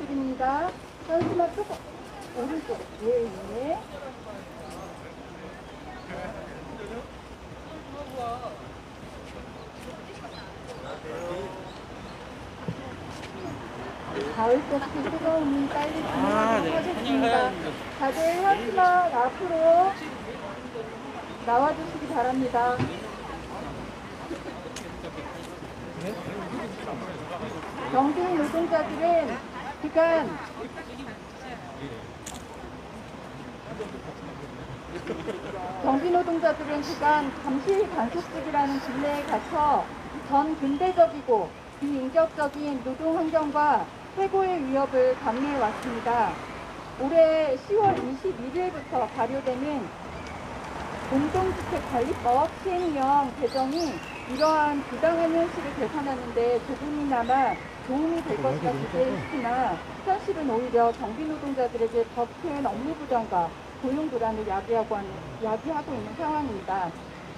부탁드립니다. 잠시만 조금 오른쪽. 예, 예. 가을꽃이 뜨거우니 빨리 아, 네. 다들 한시만 앞으로 나와주시기 바랍니다. 경비 노동자들은 그간 경비 노동자들은 그간 잠시 단속직이라는 굴레에 갇혀 전 근대적이고 비인격적인 노동 환경과 해고의 위협을 감내해 왔습니다. 올해 10월 21일부터 발효되는 공동주택관리법 시행령 개정이 이러한 부당한 현실을 개선하는 데 조금이나마 도움이 될 것이라 기대했으나 현실은 오히려 경비 노동자들에게 더 큰 업무 부담과 고용 불안을 야기하고, 하는, 야기하고 있는 상황입니다.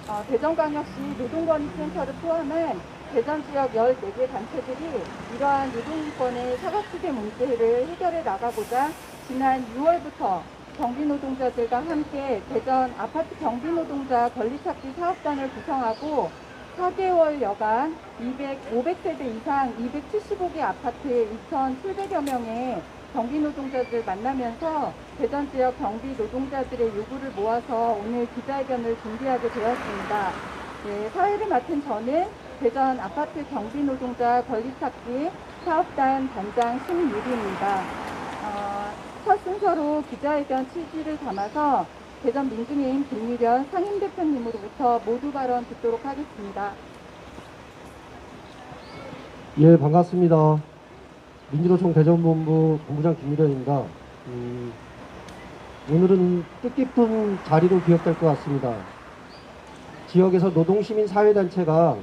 어, 대전광역시 노동권익센터를 포함한 대전 지역 14개 단체들이 이러한 노동권의 사각지대 문제를 해결해 나가고자 지난 6월부터 경비노동자들과 함께 대전 아파트 경비노동자 권리찾기 사업단을 구성하고 4개월 여간 200, 500세대 이상 275개 아파트 2,700여 명의 경비 노동자들 만나면서 대전 지역 경비 노동자들의 요구를 모아서 오늘 기자회견을 준비하게 되었습니다. 네, 사회를 맡은 저는 대전 아파트 경비 노동자 권리찾기 사업단 단장 신유리입니다. 어, 첫 순서로 기자회견 취지를 담아서 대전 민주민 김유련 상임대표님으로부터 모두 발언 듣도록 하겠습니다. 예, 반갑습니다. 민주노총 대전본부 본부장 김미련입니다. 음, 오늘은 뜻깊은 자리로 기억될 것 같습니다. 지역에서 노동시민 사회단체가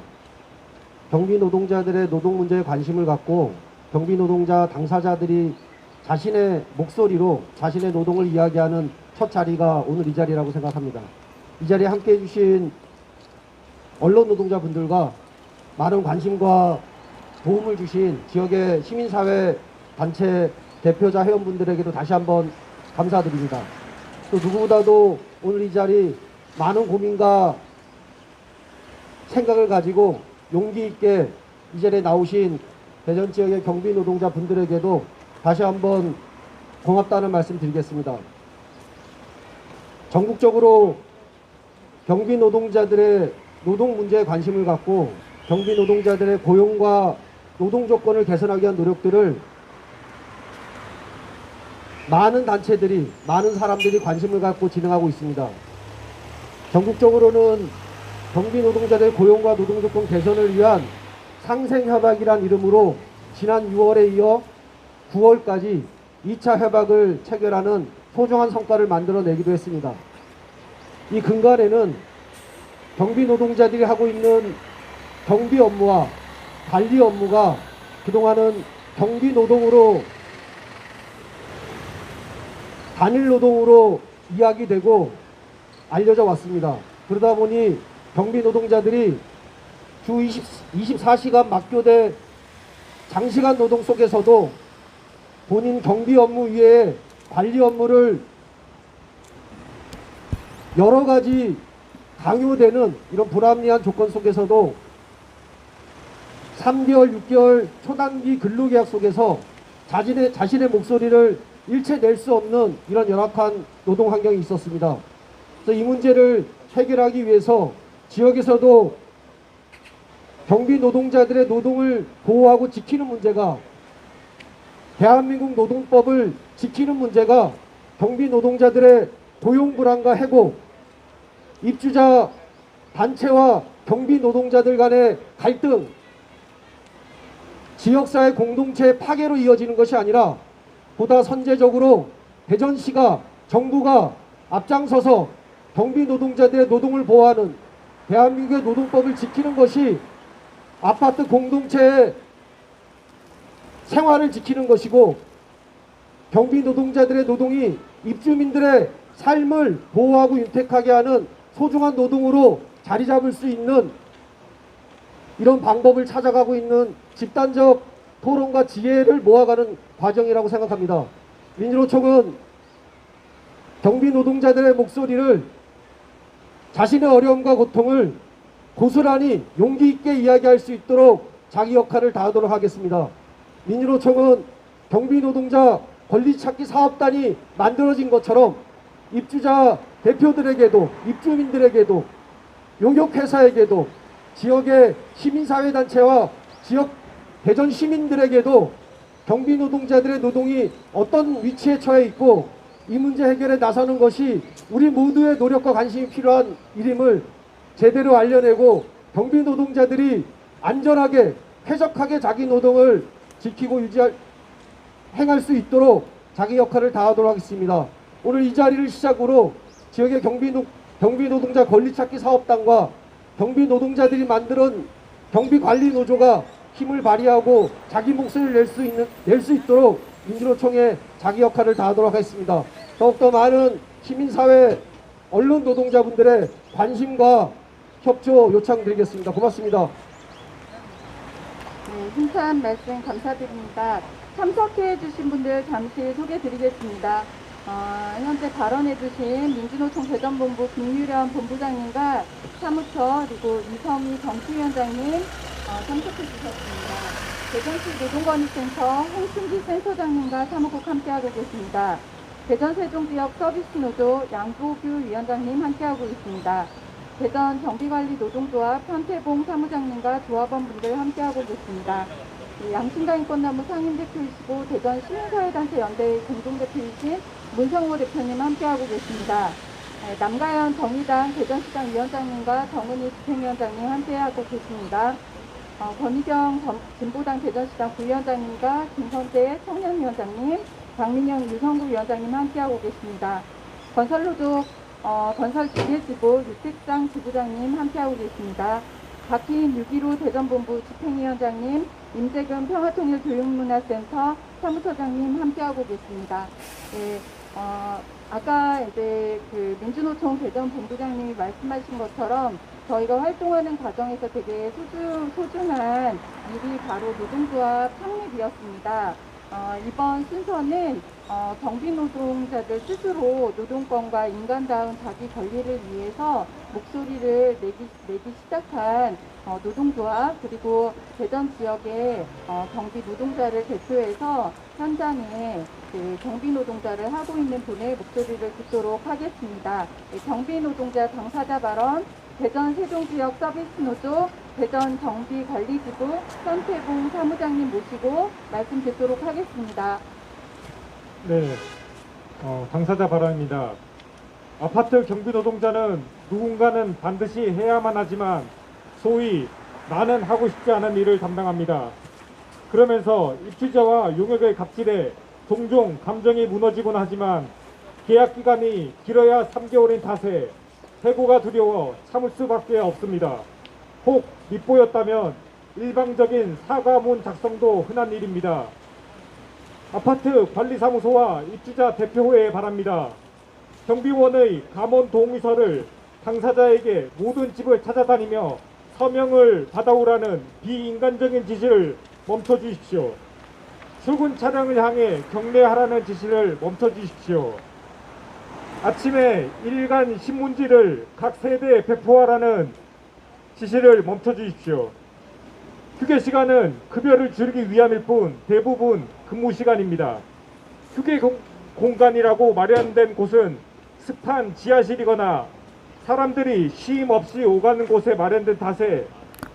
경비 노동자들의 노동 문제에 관심을 갖고 경비 노동자 당사자들이 자신의 목소리로 자신의 노동을 이야기하는 첫 자리가 오늘 이 자리라고 생각합니다. 이 자리에 함께 해주신 언론 노동자분들과 많은 관심과 도움을 주신 지역의 시민사회 단체 대표자 회원분들에게도 다시 한번 감사드립니다. 또 누구보다도 오늘 이 자리 많은 고민과 생각을 가지고 용기 있게 이 자리에 나오신 대전 지역의 경비 노동자 분들에게도 다시 한번 고맙다는 말씀 드리겠습니다. 전국적으로 경비 노동자들의 노동 문제에 관심을 갖고 경비 노동자들의 고용과 노동 조건을 개선하기 위한 노력들을 많은 단체들이 많은 사람들이 관심을 갖고 진행하고 있습니다. 전국적으로는 경비 노동자들의 고용과 노동 조건 개선을 위한 상생협약이란 이름으로 지난 6월에 이어 9월까지 2차 협약을 체결하는 소중한 성과를 만들어내기도 했습니다. 이 근간에는 경비 노동자들이 하고 있는 경비 업무와 관리 업무가 그동안은 경비 노동으로 단일 노동으로 이야기되고 알려져 왔습니다. 그러다 보니 경비 노동자들이 주 20, 24시간 막교대 장시간 노동 속에서도 본인 경비 업무 위에 관리 업무를 여러 가지 강요되는 이런 불합리한 조건 속에서도 3개월, 6개월 초단기 근로계약 속에서 자신의, 자신의 목소리를 일체 낼 수 없는 이런 열악한 노동 환경이 있었습니다. 그래서 이 문제를 해결하기 위해서 지역에서도 경비 노동자들의 노동을 보호하고 지키는 문제가 대한민국 노동법을 지키는 문제가 경비 노동자들의 고용 불안과 해고, 입주자 단체와 경비 노동자들 간의 갈등, 지역사회 공동체의 파괴로 이어지는 것이 아니라 보다 선제적으로 대전시가 정부가 앞장서서 경비 노동자들의 노동을 보호하는 대한민국의 노동법을 지키는 것이 아파트 공동체의 생활을 지키는 것이고 경비 노동자들의 노동이 입주민들의 삶을 보호하고 윤택하게 하는 소중한 노동으로 자리 잡을 수 있는 이런 방법을 찾아가고 있는 집단적 토론과 지혜를 모아가는 과정이라고 생각합니다. 민주노총은 경비 노동자들의 목소리를 자신의 어려움과 고통을 고스란히 용기 있게 이야기할 수 있도록 자기 역할을 다하도록 하겠습니다. 민주노총은 경비 노동자 권리 찾기 사업단이 만들어진 것처럼 입주자 대표들에게도 입주민들에게도 용역회사에게도 지역의 시민사회단체와 지역 대전 시민들에게도 경비 노동자들의 노동이 어떤 위치에 처해 있고 이 문제 해결에 나서는 것이 우리 모두의 노력과 관심이 필요한 일임을 제대로 알려내고 경비 노동자들이 안전하게 쾌적하게 자기 노동을 지키고 유지할 행할 수 있도록 자기 역할을 다하도록 하겠습니다. 오늘 이 자리를 시작으로 지역의 경비, 노, 경비 노동자 권리 찾기 사업단과 경비 노동자들이 만드는 경비 관리 노조가 힘을 발휘하고 자기 목소리를 낼 수 있는 낼 수 있도록 민주노총의 자기 역할을 다하도록 하겠습니다. 더욱더 많은 시민사회 언론 노동자분들의 관심과 협조 요청드리겠습니다. 고맙습니다. 네, 힘찬 말씀 감사드립니다. 참석해 주신 분들 잠시 소개해 드리겠습니다. 어, 현재 발언해 주신 민주노총 대전본부 김유련 본부장님과 사무처 그리고 이성희 정치위원장님 어, 참석해 주셨습니다. 대전시 노동권익센터 홍순기 센터장님과 사무국 함께하고 계십니다. 대전 세종지역 서비스노조 양보규 위원장님 함께하고 있습니다. 대전 경비관리 노동조합 한태봉 사무장님과 조합원 분들 함께하고 계십니다. 이 양심과 인권나무 상임대표이시고 대전 시민사회단체 연대 공동대표이신 문성호 대표님 함께하고 계십니다. 네, 남가연 정의당 대전시장 위원장님과 정은희 집행위원장님 함께하고 계십니다. 어, 권희경 전- 진보당 대전시장 부위원장님과 김선재 청년위원장님, 박민영 유성구 위원장님 함께하고 계십니다. 건설노조 어, 건설 기계지부 유택상 지부장님 함께하고 계십니다. 박희인 6.15 대전본부 집행위원장님, 임재근 평화통일 교육문화센터 사무처장님 함께하고 계십니다. 예, 어, 아까 이제 그 민주노총 대전 본부장님이 말씀하신 것처럼 저희가 활동하는 과정에서 되게 소중, 소중한 일이 바로 노동조합 창립이었습니다. 어, 이번 순서는 어, 경비 노동자들 스스로 노동권과 인간다운 자기 권리를 위해서 목소리를 내기, 내기 시작한 어, 노동조합 그리고 대전 지역의 어, 경비 노동자를 대표해서 현장에 그 경비 노동자를 하고 있는 분의 목소리를 듣도록 하겠습니다. 네, 경비 노동자 당사자 발언 대전 세종지역 서비스노조 대전 경비관리지부 선태봉 사무장님 모시고 말씀 듣도록 하겠습니다. 네, 어, 당사자 발언입니다. 아파트 경비 노동자는 누군가는 반드시 해야만 하지만 소위 나는 하고 싶지 않은 일을 담당합니다. 그러면서 입주자와 용역의 갑질에 종종 감정이 무너지곤 하지만 계약 기간이 길어야 3개월인 탓에 해고가 두려워 참을 수밖에 없습니다. 혹 밉보였다면 일방적인 사과문 작성도 흔한 일입니다. 아파트 관리사무소와 입주자 대표회에 바랍니다. 경비원의 감원 동의서를 당사자에게 모든 집을 찾아다니며 서명을 받아오라는 비인간적인 지시를 멈춰 주십시오. 출근 차량을 향해 경례하라는 지시를 멈춰 주십시오. 아침에 일간 신문지를 각 세대에 배포하라는 지시를 멈춰 주십시오. 휴게 시간은 급여를 줄이기 위함일 뿐 대부분 근무 시간입니다. 휴게 공, 공간이라고 마련된 곳은 습한 지하실이거나 사람들이 쉼 없이 오가는 곳에 마련된 탓에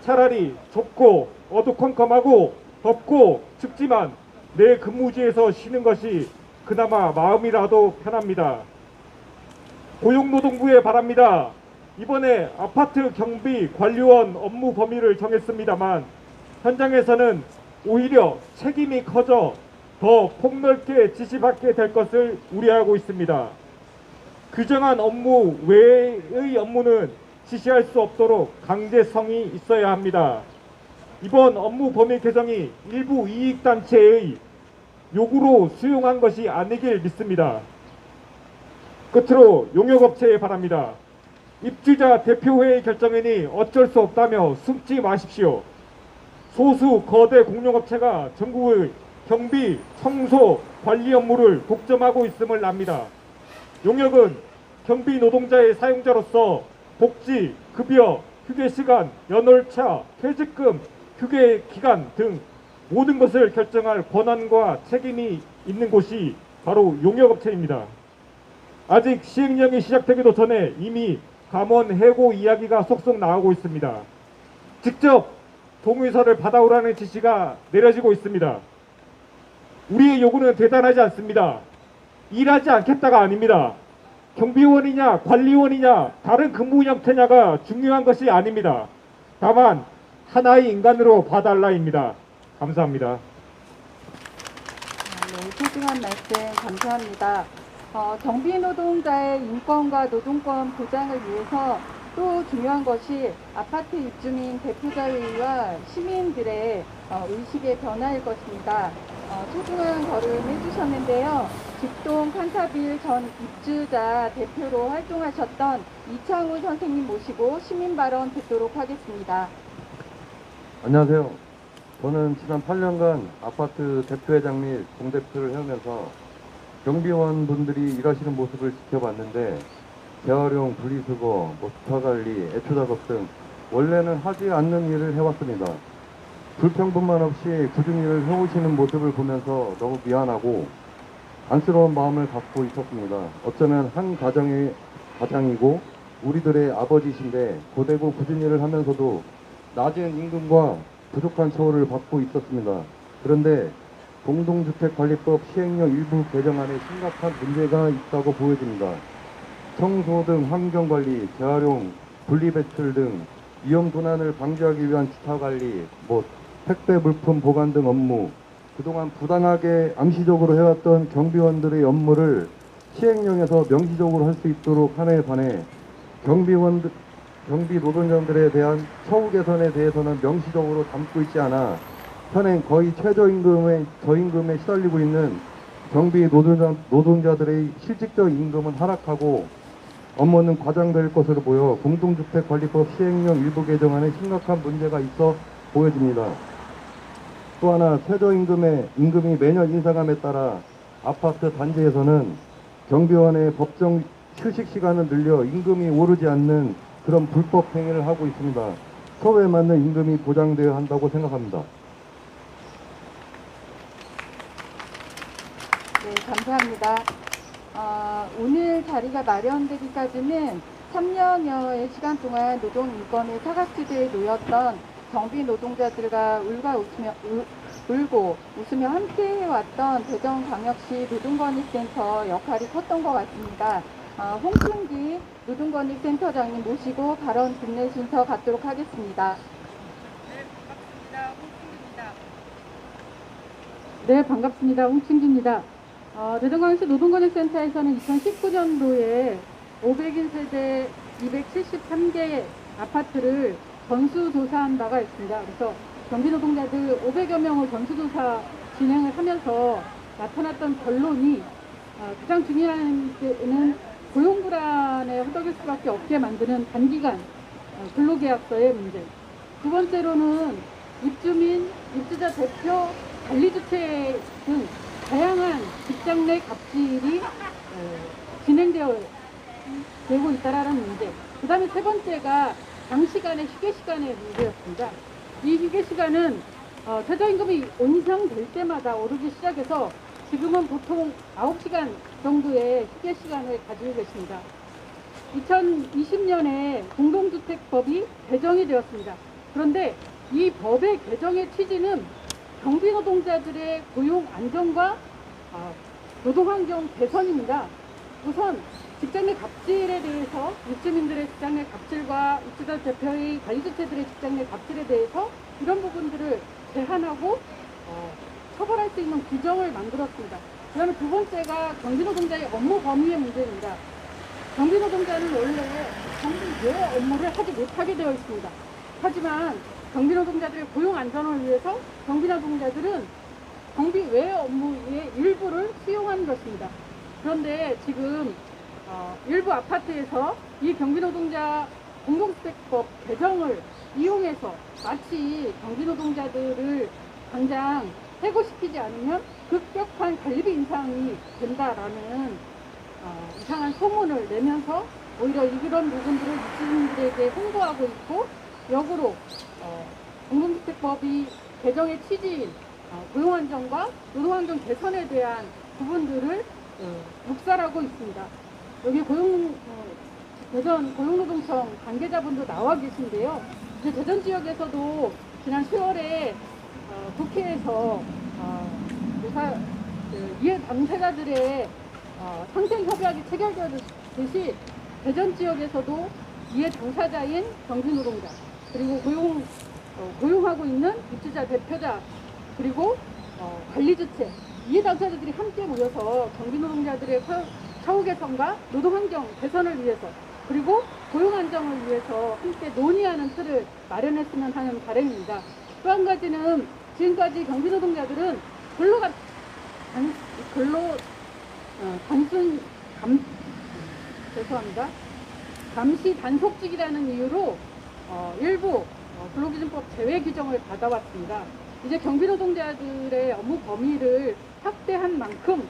차라리 좁고 어두컴컴하고 덥고 춥지만 내 근무지에서 쉬는 것이 그나마 마음이라도 편합니다. 고용노동부에 바랍니다. 이번에 아파트 경비 관리원 업무 범위를 정했습니다만 현장에서는 오히려 책임이 커져 더 폭넓게 지시받게 될 것을 우려하고 있습니다. 규정한 업무 외의 업무는 지시할 수 없도록 강제성이 있어야 합니다. 이번 업무 범위 개정이 일부 이익단체의 요구로 수용한 것이 아니길 믿습니다. 끝으로 용역업체에 바랍니다. 입주자 대표회의 결정이니 어쩔 수 없다며 숨지 마십시오. 소수 거대 공룡업체가 전국의 경비, 청소, 관리 업무를 독점하고 있음을 압니다. 용역은 경비 노동자의 사용자로서 복지, 급여, 휴게 시간, 연월차, 퇴직금, 휴게 기간 등 모든 것을 결정할 권한과 책임이 있는 곳이 바로 용역업체입니다. 아직 시행령이 시작되기도 전에 이미 감원 해고 이야기가 속속 나오고 있습니다. 직접 동의서를 받아오라는 지시가 내려지고 있습니다. 우리의 요구는 대단하지 않습니다. 일하지 않겠다가 아닙니다. 경비원이냐 관리원이냐 다른 근무 형태냐가 중요한 것이 아닙니다. 다만 하나의 인간으로 봐달라입니다. 감사합니다. 네, 소중한 말씀 감사합니다. 어, 경비 노동자의 인권과 노동권 보장을 위해서 또 중요한 것이 아파트 입주민 대표자회의와 시민들의 어, 의식의 변화일 것입니다. 어, 소중한 걸음 해주셨는데요. 직동 칸타빌 전 입주자 대표로 활동하셨던 이창우 선생님 모시고 시민 발언 듣도록 하겠습니다. 안녕하세요. 저는 지난 8년간 아파트 대표회장 및 공대표를 해오면서 경비원 분들이 일하시는 모습을 지켜봤는데 재활용, 분리수거, 뭐 주차관리, 애초작업 등 원래는 하지 않는 일을 해왔습니다. 불평분만 없이 일을 해오시는 모습을 보면서 너무 미안하고 안쓰러운 마음을 갖고 있었습니다. 어쩌면 한 가정의 가장이고 우리들의 아버지신데 고되고 굳은 일을 하면서도 낮은 임금과 부족한 처우를 받고 있었습니다. 그런데 공동주택관리법 시행령 일부 개정안에 심각한 문제가 있다고 보여집니다. 청소 등 환경관리, 재활용, 분리배출 등 위험 도난을 방지하기 위한 주차관리, 뭐 택배 물품 보관 등 업무, 그동안 부당하게 암시적으로 해왔던 경비원들의 업무를 시행령에서 명시적으로 할 수 있도록 하는에 반해 경비원 경비 노동자들에 대한 처우 개선에 대해서는 명시적으로 담고 있지 않아 현행 거의 최저임금에 저임금에 시달리고 있는 경비 노동자, 노동자들의 실질적 임금은 하락하고 업무는 과장될 것으로 보여 공동주택관리법 시행령 일부 개정안에 심각한 문제가 있어 보여집니다. 또 하나 최저임금의 임금이 매년 인상함에 따라 아파트 단지에서는 경비원의 법정 휴식 시간을 늘려 임금이 오르지 않는 그런 불법 행위를 하고 있습니다. 처우에 맞는 임금이 보장되어야 한다고 생각합니다. 네, 감사합니다. 어, 오늘 자리가 마련되기까지는 3년여의 시간 동안 노동 인권의 사각지대에 놓였던 경비 노동자들과 울과 웃으며, 울, 울고 웃으며 함께 해왔던 대전광역시 노동권익센터 역할이 컸던 것 같습니다. 어, 홍춘기 노동권익센터장님 모시고 발언 듣는 순서 갖도록 하겠습니다. 네, 반갑습니다. 홍춘기입니다. 어, 대전광역시 노동권익센터에서는 2019년도에 500인 세대 273개 아파트를 전수조사한 바가 있습니다. 그래서 경비노동자들 500여 명을 전수조사 진행을 하면서 나타났던 결론이 어, 가장 중요한 데는 고용 불안에 허덕일 수밖에 없게 만드는 단기간 어, 근로계약서의 문제. 두 번째로는 입주민, 입주자 대표, 관리주체 등 다양한 직장 내 갑질이 어, 진행되어 되고 있다라는 문제. 그 다음에 세 번째가 장시간의 휴게 시간의 문제였습니다. 이 휴게 시간은 어, 최저임금이 인상될 때마다 오르기 시작해서 지금은 보통 9시간 정도의 휴게 시간을 가지고 계십니다. 2020년에 공동주택법이 개정이 되었습니다. 그런데 이 법의 개정의 취지는 경비 노동자들의 고용 안정과 아, 노동 환경 개선입니다. 우선 직장 내 갑질에 대해서 입주민들의 직장 내 갑질과 입주자 대표의 관리주체들의 직장 내 갑질에 대해서 이런 부분들을 제한하고 어, 처벌할 수 있는 규정을 만들었습니다. 그 다음에 두 번째가 경비노동자의 업무 범위의 문제입니다. 경비노동자는 원래 경비 외 업무를 하지 못하게 되어 있습니다. 하지만 경비노동자들의 고용 안전을 위해서 경비노동자들은 경비 외 업무의 일부를 수용하는 것입니다. 그런데 지금 어, 일부 아파트에서 이 경비노동자 공동주택법 개정을 이용해서 마치 경기노동자들을 당장 해고시키지 않으면 급격한 관리비 인상이 된다라는 어, 이상한 소문을 내면서 오히려 이런 부분들을 입주민들에게 홍보하고 있고 역으로 어, 공동주택법이 개정의 취지인 어, 고용안정과 노동환경 개선에 대한 부분들을 어, 묵살하고 있습니다. 여기 고용 어, 대전 고용노동청 관계자분도 나와 계신데요. 이제 대전 지역에서도 지난 10월에 어, 국회에서 어, 그 이해 당사자들의 어, 상생 협약이 체결되듯이 대전 지역에서도 이해 당사자인 경기노동자 그리고 고용 어, 고용하고 있는 입주자 대표자 그리고 어, 관리주체 이해 당사자들이 함께 모여서 경기 노동자들의 사- 사후 개선과 노동환경 개선을 위해서 그리고 고용 안정을 위해서 함께 논의하는 틀을 마련했으면 하는 바람입니다. 또 한 가지는 지금까지 경기 노동자들은 근로가 단, 근로 어, 단순 감 죄송합니다. 감시 단속직이라는 이유로 어, 일부 어, 근로기준법 제외 규정을 받아왔습니다. 이제 경비노동자들의 업무 범위를 확대한 만큼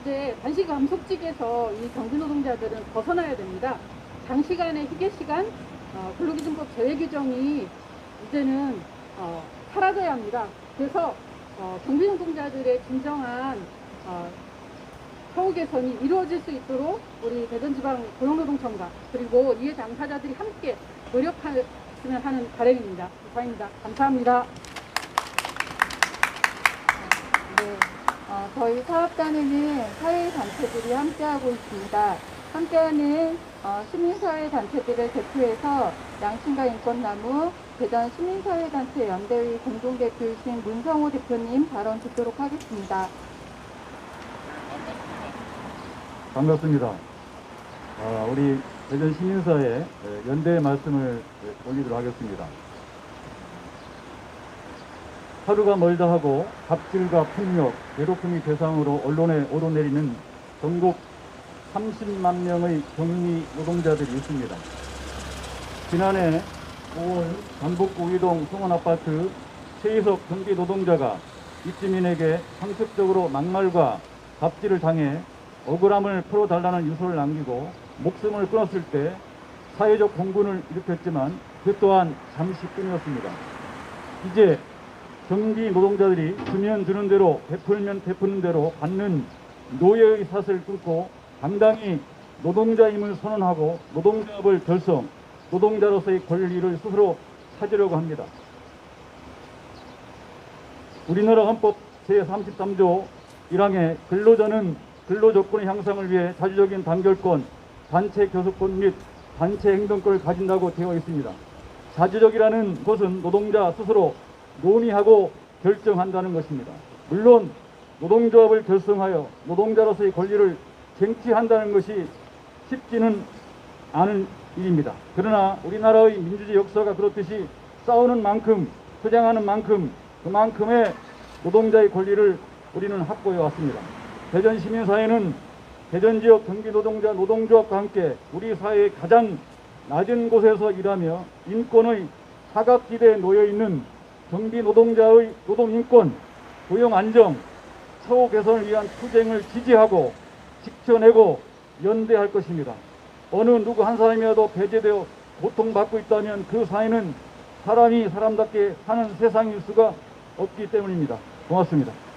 이제 단시 감속직에서 이 경비노동자들은 벗어나야 됩니다. 장시간의 휴게 시간, 어, 근로기준법 제외 규정이 이제는 어, 사라져야 합니다. 그래서 어, 경비노동자들의 진정한 어, 사후 개선이 이루어질 수 있도록 우리 대전지방 고용노동청과 그리고 이해 당사자들이 함께 노력하면 하는 바람입니다. 이상입니다. 감사합니다. 네, 어, 저희 사업단에는 사회단체들이 함께하고 있습니다. 함께하는 어, 시민사회단체들을 대표해서 양심과 인권나무 대전 시민사회단체 연대의 공동대표이신 문성호 대표님 발언 듣도록 하겠습니다. 반갑습니다. 아, 우리 대전 시민사회 연대의 말씀을 올리도록 하겠습니다. 하루가 멀다 하고 갑질과 폭력, 괴롭힘이 대상으로 언론에 오르내리는 전국 30만 명의 경리 노동자들이 있습니다. 지난해 5월 전북구 이동 송원아파트 최희석 경비 노동자가 입주민에게 상습적으로 막말과 갑질을 당해 억울함을 풀어달라는 유서를 남기고 목숨을 끊었을 때 사회적 공분을 일으켰지만 그 또한 잠시 뿐이었습니다. 이제 경비 노동자들이 주면 주는 대로 베풀면 베푸는 대로 받는 노예의 사슬을 끊고 당당히 노동자임을 선언하고 노동자업을 결성, 노동자로서의 권리를 스스로 찾으려고 합니다. 우리나라 헌법 제33조 1항에 근로자는 근로조건의 향상을 위해 자주적인 단결권, 단체 교섭권 및 단체 행동권을 가진다고 되어 있습니다. 자주적이라는 것은 노동자 스스로 논의하고 결정한다는 것입니다. 물론 노동조합을 결성하여 노동자로서의 권리를 쟁취한다는 것이 쉽지는 않은 일입니다. 그러나 우리나라의 민주주의 역사가 그렇듯이 싸우는 만큼, 투쟁하는 만큼 그만큼의 노동자의 권리를 우리는 확보해 왔습니다. 대전 시민사회는 대전 지역 경기 노동자 노동조합과 함께 우리 사회의 가장 낮은 곳에서 일하며 인권의 사각지대에 놓여 있는 경비 노동자의 노동 인권, 고용 안정, 처우 개선을 위한 투쟁을 지지하고 지켜내고 연대할 것입니다. 어느 누구 한 사람이라도 배제되어 고통받고 있다면 그 사회는 사람이 사람답게 사는 세상일 수가 없기 때문입니다. 고맙습니다.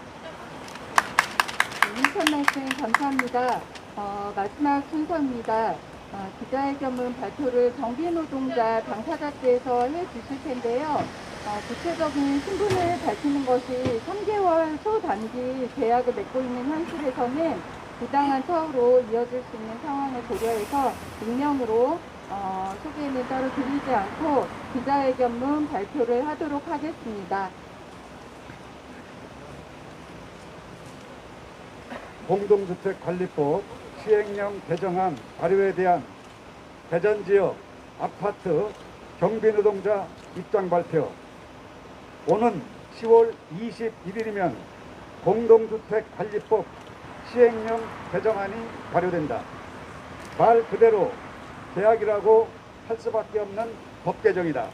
인천 말씀 감사합니다. 어, 마지막 순서입니다. 어, 기자회견문 발표를 경비노동자 당사자께서 해주실 텐데요. 어, 구체적인 신분을 밝히는 것이 3개월 초단기 계약을 맺고 있는 현실에서는 부당한 처우로 이어질 수 있는 상황을 고려해서 익명으로 어, 소개는 따로 드리지 않고 기자회견문 발표를 하도록 하겠습니다. 공동주택관리법 시행령 개정안 발의에 대한 대전 지역 아파트 경비노동자 입장 발표. 오는 10월 21일이면 공동주택관리법 시행령 개정안이 발효된다. 말 그대로 계약이라고 할 수밖에 없는 법 개정이다.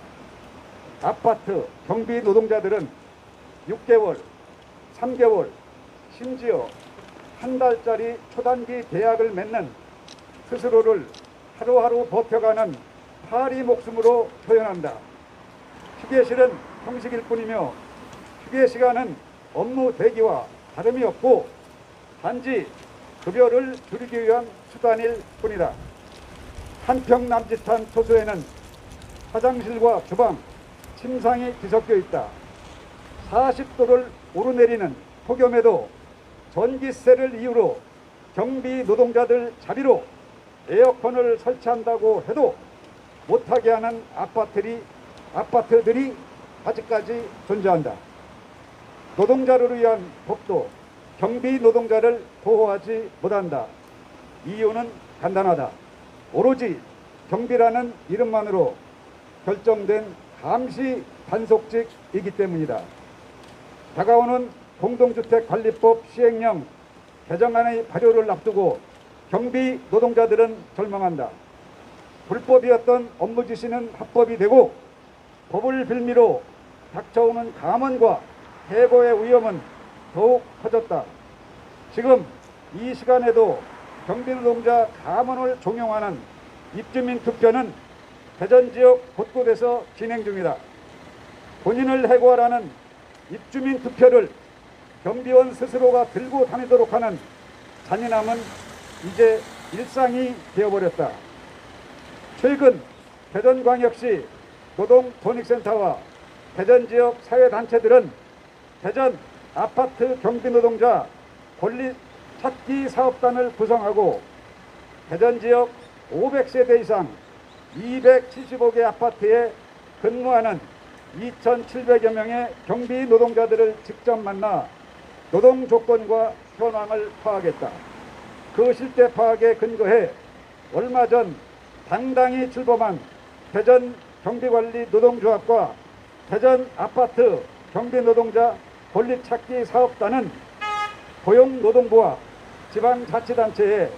아파트 경비 노동자들은 6개월, 3개월, 심지어 한 달짜리 초단기 계약을 맺는 스스로를 하루하루 버텨가는 파리 목숨으로 표현한다. 휴게실은 형식일 뿐이며 휴게 시간은 업무 대기와 다름이 없고 단지 급여를 줄이기 위한 수단일 뿐이다. 한평 남짓한 초소에는 화장실과 주방, 침상이 뒤섞여 있다. 40도를 오르내리는 폭염에도 전기세를 이유로 경비 노동자들 자비로 에어컨을 설치한다고 해도 못하게 하는 아파트들이, 아파트들이 아직까지 존재한다. 노동자를 위한 법도 경비 노동자를 보호하지 못한다. 이유는 간단하다. 오로지 경비라는 이름만으로 결정된 감시 단속직이기 때문이다. 다가오는 공동주택관리법 시행령 개정안의 발효를 앞두고 경비 노동자들은 절망한다. 불법이었던 업무 지시는 합법이 되고 법을 빌미로 닥쳐오는 감원과 해고의 위험은 더욱 커졌다. 지금 이 시간에도 경비노동자 감원을 종용하는 입주민 투표는 대전 지역 곳곳에서 진행 중이다. 본인을 해고하라는 입주민 투표를 경비원 스스로가 들고 다니도록 하는 잔인함은 이제 일상이 되어버렸다. 최근 대전광역시 노동권익센터와 대전 지역 사회단체들은 대전 아파트 경비노동자 권리 찾기 사업단을 구성하고 대전 지역 500세대 이상 275개 아파트에 근무하는 2,700여 명의 경비 노동자들을 직접 만나 노동 조건과 현황을 파악했다. 그 실태 파악에 근거해 얼마 전 당당히 출범한 대전 경비관리 노동조합과 대전 아파트 경비노동자 권리찾기 사업단은 고용노동부와 지방자치단체에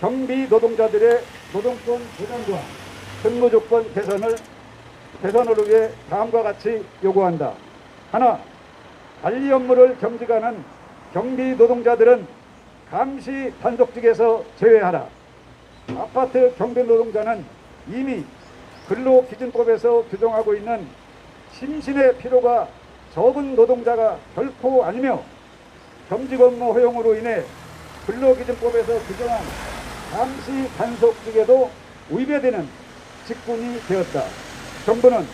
경비 노동자들의 노동권 보장과 근무 조건 개선을 개선을 위해 다음과 같이 요구한다. 하나, 관리 업무를 경직하는 경비 노동자들은 감시 단속직에서 제외하라. 아파트 경비 노동자는 이미 근로기준법에서 규정하고 있는 심신의 피로가 적은 노동자가 결코 아니며 겸직 업무 허용으로 인해 근로기준법에서 규정한 감시 단속직에도 위배되는 직군이 되었다. 정부는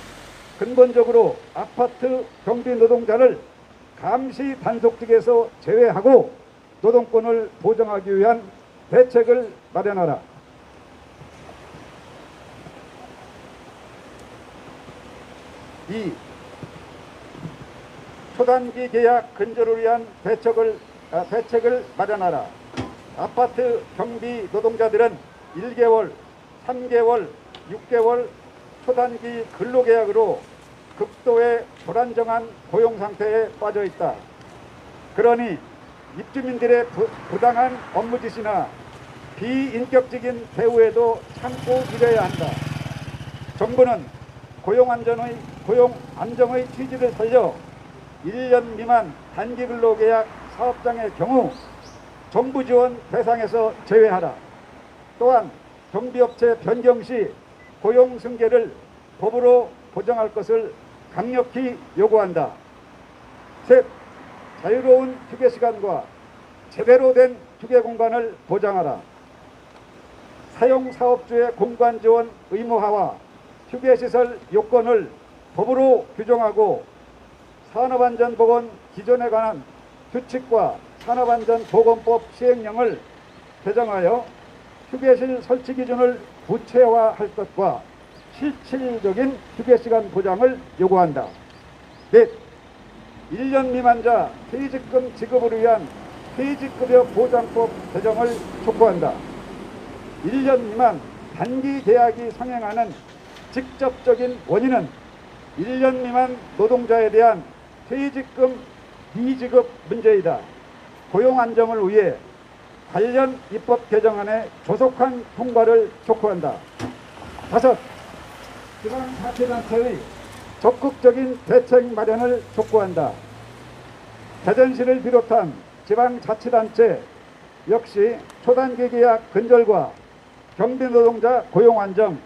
근본적으로 아파트 경비 노동자를 감시 단속직에서 제외하고 노동권을 보장하기 위한 대책을 마련하라. 이 초단기 계약 근절을 위한 대책을 아, 대책을 마련하라. 아파트 경비 노동자들은 1개월, 3개월, 6개월 초단기 근로계약으로 극도의 불안정한 고용 상태에 빠져 있다. 그러니 입주민들의 부, 부당한 업무 지시나 비인격적인 대우에도 참고 일해야 한다. 정부는 고용 안전의 고용 안정의 취지를 살려 1년 미만 단기 근로계약 사업장의 경우 정부 지원 대상에서 제외하라. 또한 경비업체 변경 시 고용 승계를 법으로 보장할 것을 강력히 요구한다. 셋, 자유로운 휴게 시간과 제대로 된 휴게 공간을 보장하라. 사용 사업주의 공간 지원 의무화와 휴게 시설 요건을 법으로 규정하고 산업안전보건 기존에 관한 규칙과 산업안전보건법 시행령을 개정하여 휴게실 설치 기준을 구체화할 것과 실질적인 휴게시간 보장을 요구한다. 넷, 1년 미만자 퇴직금 지급을 위한 퇴직급여 보장법 개정을 촉구한다. 1년 미만 단기 계약이 성행하는 직접적인 원인은 1년 미만 노동자에 대한 퇴직금 미지급 문제이다. 고용 안정을 위해 관련 입법 개정안의 조속한 통과를 촉구한다. 다섯, 지방자치단체의 적극적인 대책 마련을 촉구한다. 대전시를 비롯한 지방자치단체 역시 초단기 계약 근절과 경비노동자 고용 안정,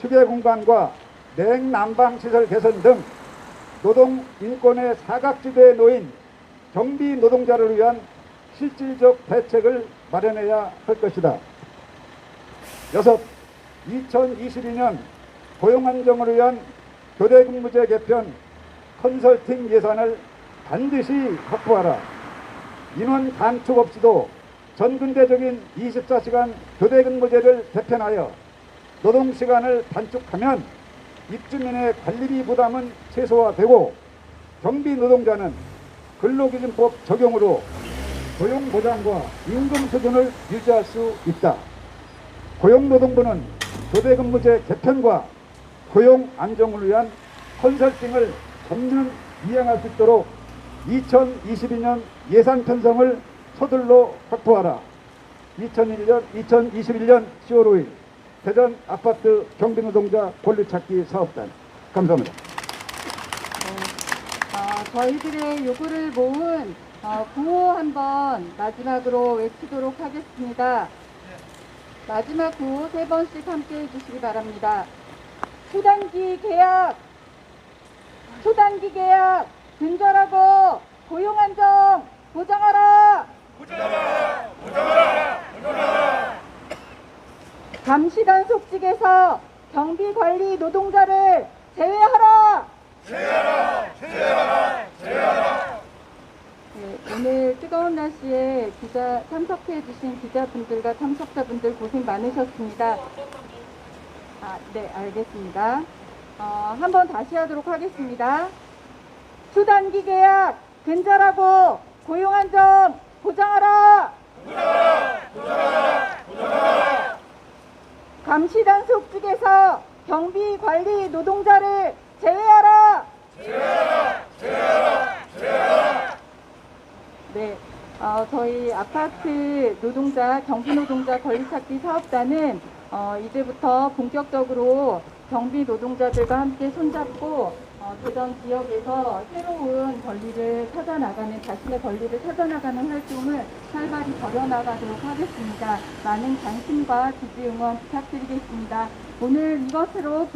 투개 공간과 냉난방 시설 개선 등 노동 인권의 사각지대에 놓인 경비 노동자를 위한 실질적 대책을 마련해야 할 것이다. 여섯, 2022년 고용 안정을 위한 교대 근무제 개편 컨설팅 예산을 반드시 확보하라. 인원 감축 없이도 전근대적인 24시간 교대 근무제를 개편하여 노동 시간을 단축하면 입주민의 관리비 부담은 최소화되고 경비 노동자는 근로기준법 적용으로 고용 보장과 임금 수준을 유지할 수 있다. 고용노동부는 교대근무제 개편과 고용 안정을 위한 컨설팅을 전면 이행할 수 있도록 2022년 예산 편성을 서둘러 확보하라. 2001년, 2021년 10월 5일 대전 아파트 경비노동자 권리찾기 사업단 감사합니다. 어, 저희들의 요구를 모은 어, 구호 한번 마지막으로 외치도록 하겠습니다. 마지막 구호 세 번씩 함께 해주시기 바랍니다. 초단기 계약, 초단기 계약 근절하고 고용 안정 보장하라. 감시단 속직에서 경비 관리 노동자를 제외하라. 네, 오늘 뜨거운 날씨에 기자 참석해 주신 기자분들과 참석자분들 고생 많으셨습니다. 아, 네, 알겠습니다. 어, 한번 다시 하도록 하겠습니다. 수단기 계약 근절하고 고용 안정 보장하라. 감시단 속직에서 경비 관리 노동자를 제외하라. 네, 어, 저희 아파트 노동자, 경비 노동자 권리찾기 사업단은 어, 이제부터 본격적으로 경비 노동자들과 함께 손잡고 어, 대전 지역에서 새로운 권리를 찾아나가는 자신의 권리를 찾아나가는 활동을 활발히 벌여나가도록 하겠습니다. 많은 관심과 지지 응원 부탁드리겠습니다. 오늘 이것으로